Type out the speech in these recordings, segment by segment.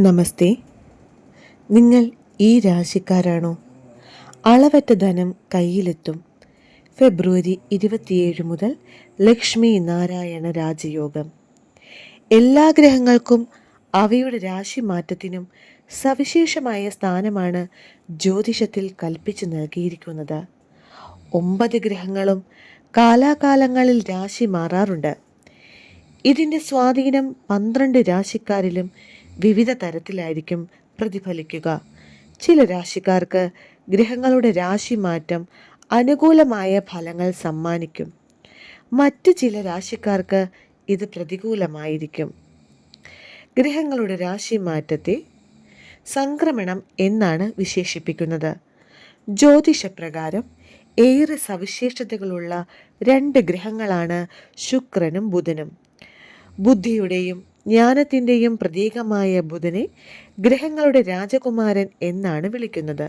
നമസ്തേ. നിങ്ങൾ ഈ രാശിക്കാരാണോ? അളവറ്റ ധനം കയ്യിലെത്തും. ഫെബ്രുവരി ഇരുപത്തിയേഴ് മുതൽ ലക്ഷ്മി നാരായണ രാജയോഗം. എല്ലാ ഗ്രഹങ്ങൾക്കും അവയുടെ രാശി മാറ്റത്തിനും സവിശേഷമായ സ്ഥാനമാണ് ജ്യോതിഷത്തിൽ കൽപ്പിച്ചു നൽകിയിരിക്കുന്നത്. ഒമ്പത് ഗ്രഹങ്ങളും കാലാകാലങ്ങളിൽ രാശി മാറാറുണ്ട്. ഇതിന്റെ സ്വാധീനം പന്ത്രണ്ട് രാശിക്കാരിലും വിവിധ തരത്തിലായിരിക്കും പ്രതിഫലിക്കുക. ചില രാശിക്കാർക്ക് ഗ്രഹങ്ങളുടെ രാശി മാറ്റം അനുകൂലമായ ഫലങ്ങൾ സമ്മാനിക്കും. മറ്റ് ചില രാശിക്കാർക്ക് ഇത് പ്രതികൂലമായിരിക്കും. ഗ്രഹങ്ങളുടെ രാശി മാറ്റത്തെ സംക്രമണം എന്നാണ് വിശേഷിപ്പിക്കുന്നത്. ജ്യോതിഷപ്രകാരം ഏറെ സവിശേഷതകളുള്ള രണ്ട് ഗ്രഹങ്ങളാണ് ശുക്രനും ബുധനും. ബുദ്ധിയുടെയും ജ്ഞാനത്തിന്റെയും പ്രതീകമായ ബുധനെ ഗ്രഹങ്ങളുടെ രാജകുമാരൻ എന്നാണ് വിളിക്കുന്നത്.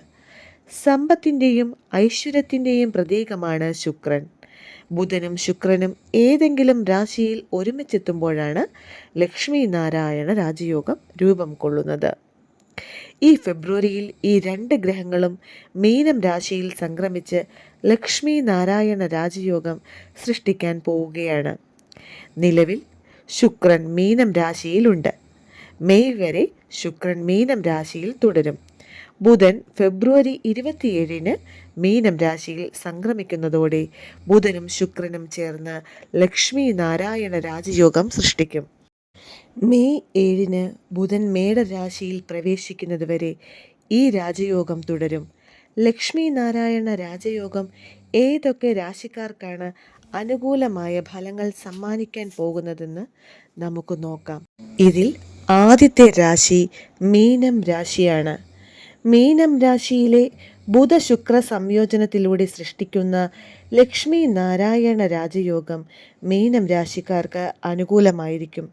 സമ്പത്തിന്റെയും ഐശ്വര്യത്തിന്റെയും പ്രതീകമാണ് ശുക്രൻ. ബുധനും ശുക്രനും ഏതെങ്കിലും രാശിയിൽ ഒരുമിച്ചെത്തുമ്പോഴാണ് ലക്ഷ്മി നാരായണ രാജയോഗം രൂപം കൊള്ളുന്നത്. ഈ ഫെബ്രുവരിയിൽ ഈ രണ്ട് ഗ്രഹങ്ങളും മീനം രാശിയിൽ സംക്രമിച്ച് ലക്ഷ്മി നാരായണ രാജയോഗം സൃഷ്ടിക്കാൻ പോവുകയാണ്. നിലവിൽ ശുക്രൻ മീനം രാശിയിലുണ്ട്. മെയ് വരെ ശുക്രൻ മീനം രാശിയിൽ തുടരും. ബുധൻ ഫെബ്രുവരി ഇരുപത്തിയേഴിന് മീനം രാശിയിൽ സംക്രമിക്കുന്നതോടെ ബുധനും ശുക്രനും ചേർന്ന് ലക്ഷ്മി നാരായണ രാജയോഗം സൃഷ്ടിക്കും. മെയ് ഏഴിന് ബുധൻ മേടരാശിയിൽ പ്രവേശിക്കുന്നതുവരെ ഈ രാജയോഗം തുടരും. ലക്ഷ്മി നാരായണ രാജയോഗം ഏതൊക്കെ രാശിക്കാർക്കാണ് അനുകൂലമായ ഫലങ്ങൾ സമ്മാനിക്കാൻ പോകുന്നതെന്ന് നമുക്ക് നോക്കാം. ഇതിൽ ആദ്യത്തെ രാശി മീനം രാശിയാണ്. മീനം രാശിയിലെ ബുധശുക്ര സംയോജനത്തിലൂടെ സൃഷ്ടിക്കുന്ന ലക്ഷ്മി നാരായണ രാജയോഗം മീനം രാശിക്കാർക്ക് അനുകൂലമായിരിക്കും.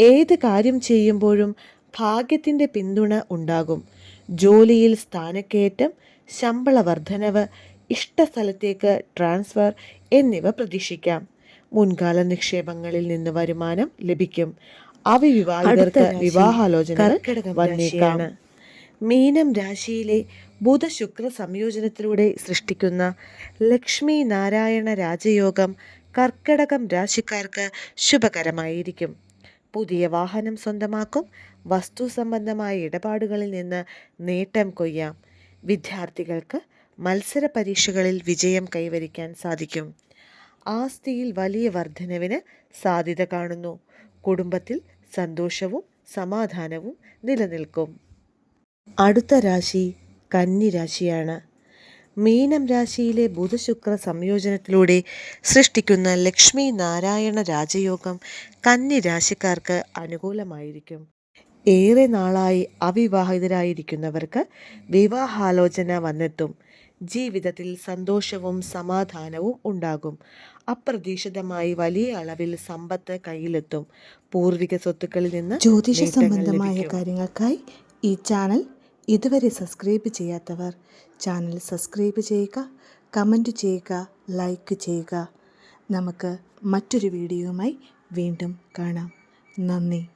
ഏത് കാര്യം ചെയ്യുമ്പോഴും ഭാഗ്യത്തിന്റെ പിന്തുണ ഉണ്ടാകും. ജോലിയിൽ സ്ഥാനക്കയറ്റം ശമ്പള വർധനവ് ഇഷ്ടസ്ഥലത്തേക്ക് ട്രാൻസ്ഫർ എന്നിവ പ്രതീക്ഷിക്കാം. മുൻകാല നിക്ഷേപങ്ങളിൽ നിന്ന് വരുമാനം ലഭിക്കും. അവിവാഹിതർക്ക് വിവാഹാലോചന വന്നേക്കാം. മീനം രാശിയിലെ ബുധ ശുക്ര സംയോജനത്തിലൂടെ സൃഷ്ടിക്കുന്ന ലക്ഷ്മി നാരായണ രാജയോഗം കർക്കടകം രാശിക്കാർക്ക് ശുഭകരമായിരിക്കും. പുതിയ വാഹനം സ്വന്തമാക്കും. വസ്തു സംബന്ധമായ ഇടപാടുകളിൽ നിന്ന് നേട്ടം കൊയ്യാം. വിദ്യാർത്ഥികൾക്ക് മത്സര പരീക്ഷകളിൽ വിജയം കൈവരിക്കാൻ സാധിക്കും. ആസ്തിയിൽ വലിയ വർധനവിന് സാധ്യത കാണുന്നു. കുടുംബത്തിൽ സന്തോഷവും സമാധാനവും നിലനിൽക്കും. അടുത്ത രാശി കന്നി രാശിയാണ്. മീനം രാശിയിലെ ബുധശുക്ര സംയോജനത്തിലൂടെ സൃഷ്ടിക്കുന്ന ലക്ഷ്മി നാരായണ രാജയോഗം കന്നി രാശിക്കാർക്ക് അനുകൂലമായിരിക്കും. ഏറെ നാളായി അവിവാഹിതരായിരിക്കുന്നവർക്ക് വിവാഹാലോചന വന്നെത്തും. ജീവിതത്തിൽ സന്തോഷവും സമാധാനവും ഉണ്ടാകും. അപ്രതീക്ഷിതമായി വലിയ അളവിൽ സമ്പത്ത് കയ്യിലെത്തും. പൂർവിക സ്വത്തുക്കളിൽ നിന്ന് ജ്യോതിഷ സംബന്ധമായ കാര്യങ്ങൾക്കായി ഈ ചാനൽ ഇതുവരെ സബ്സ്ക്രൈബ് ചെയ്യാത്തവർ ചാനൽ സബ്സ്ക്രൈബ് ചെയ്യുക കമന്റ് ചെയ്യുക ലൈക്ക് ചെയ്യുക. നമുക്ക് മറ്റൊരു വീഡിയോയുമായി വീണ്ടും കാണാം. നന്ദി.